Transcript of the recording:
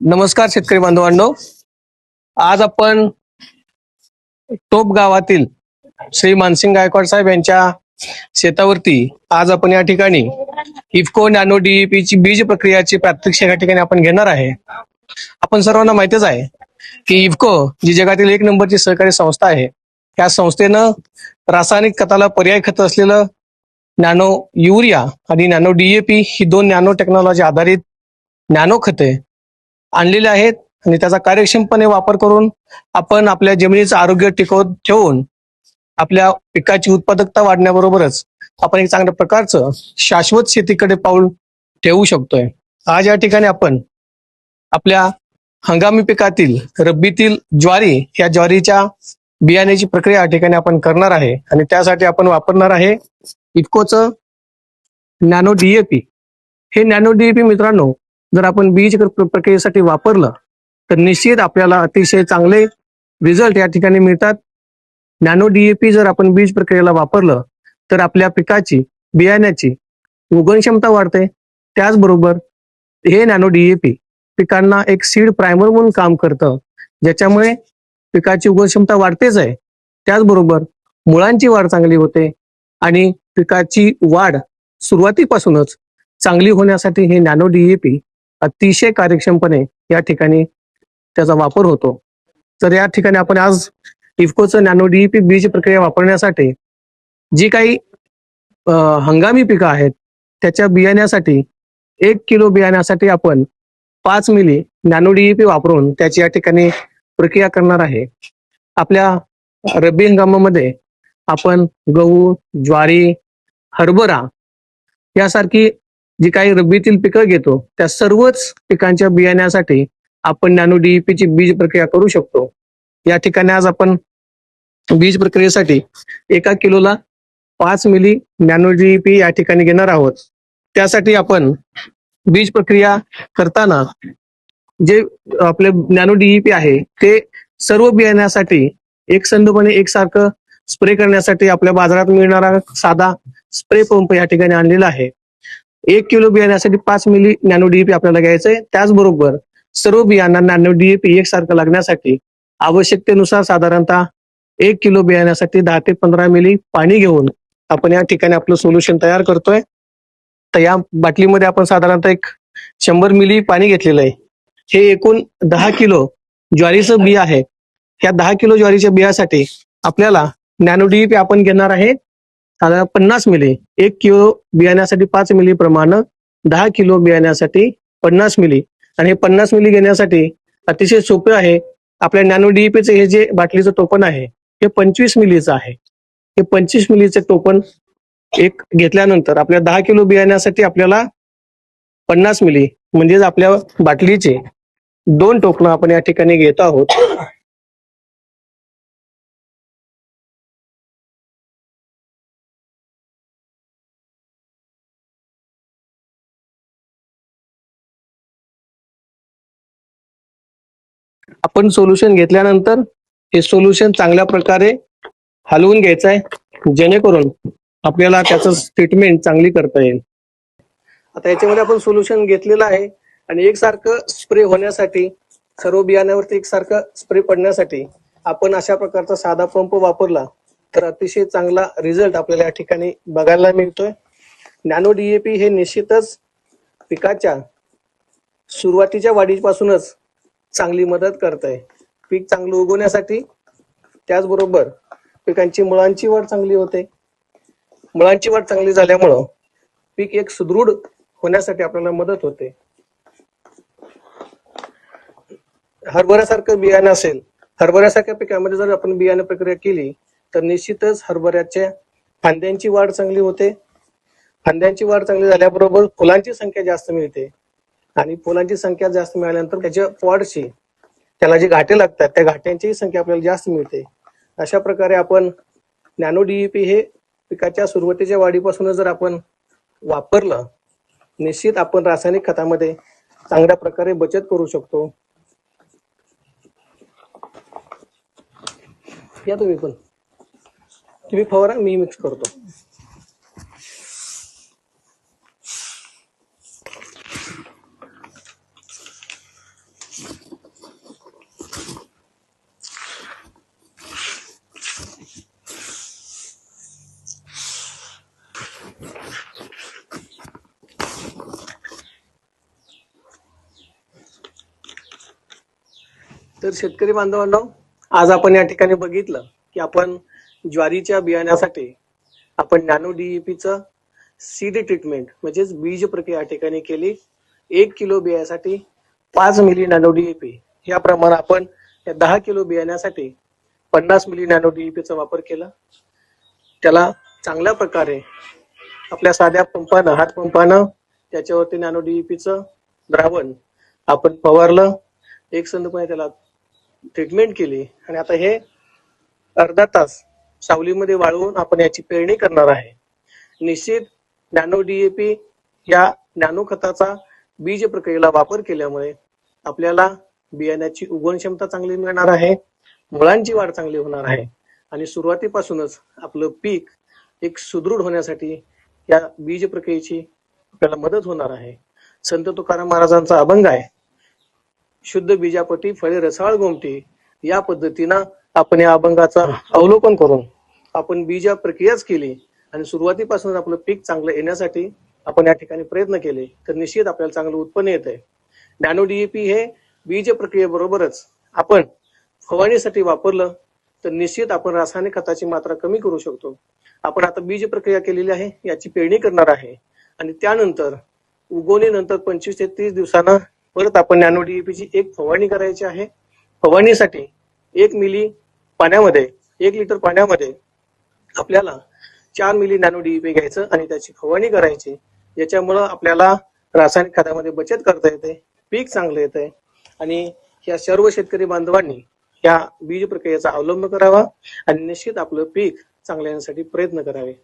नमस्कार शेतकरी बांधवांनो. आज आपण टोप गावातील श्री मानसिंग गायकवाड साहेब यांच्या शेतावरती आज आपण या ठिकाणी इफको नॅनो डीईपी ची बीज प्रक्रियाची प्रात्यक्षिक या ठिकाणी आपण घेणार आहे. आपण सर्वांना माहितीच आहे की इफको जी जगातील एक नंबरची सहकारी संस्था आहे. या संस्थेनं रासायनिक खताला पर्याय खत असलेलं नॅनो युरिया आणि नॅनो डीएपी ही दोन नॅनो टेक्नॉलॉजी आधारित नॅनो खते आणलेले आहेत आणि त्याचा कार्यक्षमपणे वापर करून आपण आपल्या जमिनीचं आरोग्य टिकवत ठेवून आपल्या पिकाची उत्पादकता वाढण्याबरोबरच आपण एक चांगल्या प्रकारचं शाश्वत शेतीकडे पाऊल ठेवू शकतोय. आज या ठिकाणी आपण आपल्या हंगामी पिकातील रब्बीतील ज्वारी या ज्वारीच्या बियाण्याची प्रक्रिया या ठिकाणी आपण करणार आहे आणि त्यासाठी आपण वापरणार आहे इतकोच नॅनो डीएपी हे नॅनो डीएपी मित्रांनो जर आपण बीज प्रक्रियेसाठी वापरलं तर निश्चित आपल्याला अतिशय चांगले रिझल्ट या ठिकाणी मिळतात. नॅनो डीएपी जर आपण बीज प्रक्रियेला वापरलं तर आपल्या पिकाची बियाण्याची उगण क्षमता वाढते. त्याचबरोबर हे नॅनो डीएपी पिकांना एक सीड प्रायमर म्हणून काम करतं ज्याच्यामुळे पिकाची उगण क्षमता वाढतेच आहे. त्याचबरोबर मुळांची वाढ चांगली होते आणि पिकाची वाढ सुरुवातीपासूनच चांगली होण्यासाठी हे नॅनो डीएपी अतिशय कार्यक्षमपणे या ठिकाणी त्याचा वापर होतो. तर या ठिकाणी आपण आज इफकोचं नॅनो डीईपी बीज प्रक्रिया वापरण्यासाठी जी काही हंगामी पिकं आहेत त्याच्या बियाण्यासाठी एक किलो बियाण्यासाठी आपण पाच मिली नॅनो डीईपी वापरून त्याची या ठिकाणी प्रक्रिया करणार आहे. आपल्या रब्बी हंगामामध्ये आपण गहू ज्वारी हरभरा यासारखी जी काही रब्बीतील पिकं घेतो त्या सर्वच पिकांच्या बियाण्यासाठी आपण नॅनो डीईपी ची बीज प्रक्रिया करू शकतो. या ठिकाणी आज आपण बीज प्रक्रियेसाठी एका किलोला पाच मिली नॅनो डीईपी या ठिकाणी घेणार आहोत. त्यासाठी आपण बीज प्रक्रिया करताना जे आपले नॅनो डीईपी आहे ते सर्व बियाण्यासाठी एकसंधपणे एकसारखं स्प्रे करण्यासाठी आपल्या बाजारात मिळणारा साधा स्प्रे पंप या ठिकाणी आणलेला आहे. एक किलो बियाण्यासाठी पाच मिली नॅनो डीएपी आपल्याला घ्यायचंय. त्याचबरोबर सर्व बियांना नॅनो डीएपी एकसारखं लागण्यासाठी आवश्यकतेनुसार साधारणतः एक किलो बियाण्यासाठी दहा ते पंधरा मिली पाणी घेऊन आपण या ठिकाणी आपलं सोल्युशन तयार करतोय. तर या बाटलीमध्ये आपण साधारणतः एक शंभर मिली पाणी घेतलेलं आहे. हे एकूण दहा किलो ज्वारीचं बिया आहे. या दहा किलो ज्वारीच्या बियासाठी आपल्याला नॅनो डीएपी आपण घेणार आहे. साधारण पन्नास मिली. एक किलो बियाण्यासाठी पाच मिली प्रमाण दहा किलो बियाण्यासाठी पन्नास मिली. आणि हे पन्नास मिली घेण्यासाठी अतिशय सोपे आहे. आपल्या नॅनो डीईपीचं हे जे बाटलीचं टोपण आहे हे पंचवीस मिलीचं आहे. हे पंचवीस मिलीचे टोपण एक घेतल्यानंतर आपल्या दहा किलो बियाण्यासाठी आपल्याला पन्नास मिली म्हणजेच आपल्या बाटलीचे दोन टोपणं आपण या ठिकाणी घेत आहोत. आपण सोल्युशन घेतल्यानंतर हे सोल्युशन चांगल्या प्रकारे हलवून घ्यायचं आहे. जेणेकरून आपल्याला त्याचं ट्रीटमेंट चांगली करता येईल. आता याच्यामध्ये आपण सोल्युशन घेतलेलं आहे. आणि एकसारखं स्प्रे होण्यासाठी सर्व बियाण्यावरती एकसारखं स्प्रे पडण्यासाठी आपण अशा प्रकारचा साधा पंप वापरला तर अतिशय चांगला रिझल्ट आपल्याला या ठिकाणी बघायला मिळतोय. नॅनो डीएपी हे निश्चितच पिकाच्या सुरुवातीच्या वाढीपासूनच चांगली मदत करते पीक चांगलं उगवण्यासाठी त्याचबरोबर पिकांची मुळांची वाढ चांगली होते. मुळांची वाढ चांगली झाल्यामुळं पीक एक सुदृढ होण्यासाठी आपल्याला मदत होते. हरभऱ्यासारखं बियाणं असेल हरभऱ्यासारख्या पिकामध्ये जर आपण बियाणं प्रक्रिया केली तर निश्चितच हरभऱ्याच्या फांद्यांची वाढ चांगली होते. फांद्यांची वाढ चांगली झाल्याबरोबर फुलांची संख्या जास्त मिळते. आणि फुलांची संख्या जास्त मिळाल्यानंतर त्याच्या पॉडची त्याला जे घाटे लागतात त्या घाट्यांची संख्या आपल्याला जास्त मिळते. अशा प्रकारे आपण नॅनो डीईपी हे पिकाच्या सुरुवातीच्या वाढीपासूनच जर आपण वापरलं निश्चित आपण रासायनिक खतामध्ये चांगल्या प्रकारे बचत करू शकतो. या तुम्ही पण. तुम्ही फवारा मी मिक्स करतो. तर शेतकरी बांधवांना आज आपण या ठिकाणी बघितलं की आपण ज्वारीच्या बियाण्यासाठी आपण नॅनो डीईपीच सीड ट्रीटमेंट म्हणजेच बीज प्रक्रिया या ठिकाणी केली. एक किलो बियाण्यासाठी पाच मिली नॅनो डीईपी या प्रमाण आपण या दहा किलो बियाण्यासाठी पन्नास मिली नॅनो डीईपीचा वापर केला. त्याला चांगल्या प्रकारे आपल्या साध्या पंपानं हात पंपानं त्याच्यावरती नॅनो डीईपीचं द्रावण आपण फवारलं. एक संधपणे त्याला ट्रीटमेंट केली. आणि आता हे अर्धा तास सावलीमध्ये वाळवून आपण याची पेरणी करणार आहे. निश्चित नॅनो डीएपी या नॅनो खताचा बीज प्रक्रियेला वापर केल्यामुळे आपल्याला बियाण्याची उगवण क्षमता चांगली मिळणार आहे. मुळांची वाढ चांगली होणार आहे. आणि सुरुवातीपासूनच आपलं पीक एक सुदृढ होण्यासाठी या बीज प्रक्रियेची आपल्याला मदत होणार आहे. संत तुकाराम महाराजांचा अभंग आहे. शुद्ध बीजापटी फळे रसाळ गोमटी या पद्धतीनं आपण या अभंगाचा अवलोकन करून आपण बीजा प्रक्रियाच केली आणि सुरुवातीपासून आपलं पीक चांगलं येण्यासाठी आपण या ठिकाणी प्रयत्न केले तर निश्चित आपल्याला चांगलं उत्पन्न येत आहे नॅनो डीएपी हे बीज प्रक्रियेबरोबरच आपण फवारणीसाठी वापरलं तर निश्चित आपण रासायनिक खताची मात्रा कमी करू शकतो. आपण आता बीज प्रक्रिया केलेली आहे याची पेरणी करणार आहे. आणि त्यानंतर उगवणीनंतर पंचवीस ते तीस दिवसांना परत आपण नॅनो डीएपीची एक फवारणी करायची आहे. फवारणीसाठी एक मिली पाण्यामध्ये एक लिटर पाण्यामध्ये आपल्याला चार मिली नॅनो डीईपी घ्यायचं आणि त्याची फवारणी करायची. याच्यामुळं आपल्याला रासायनिक खतामध्ये बचत करता येते पीक चांगलं येतंय आणि या सर्व शेतकरी बांधवांनी या बीज प्रक्रियेचा अवलंब करावा आणि निश्चित आपलं पीक चांगल्या येण्यासाठी प्रयत्न करावे.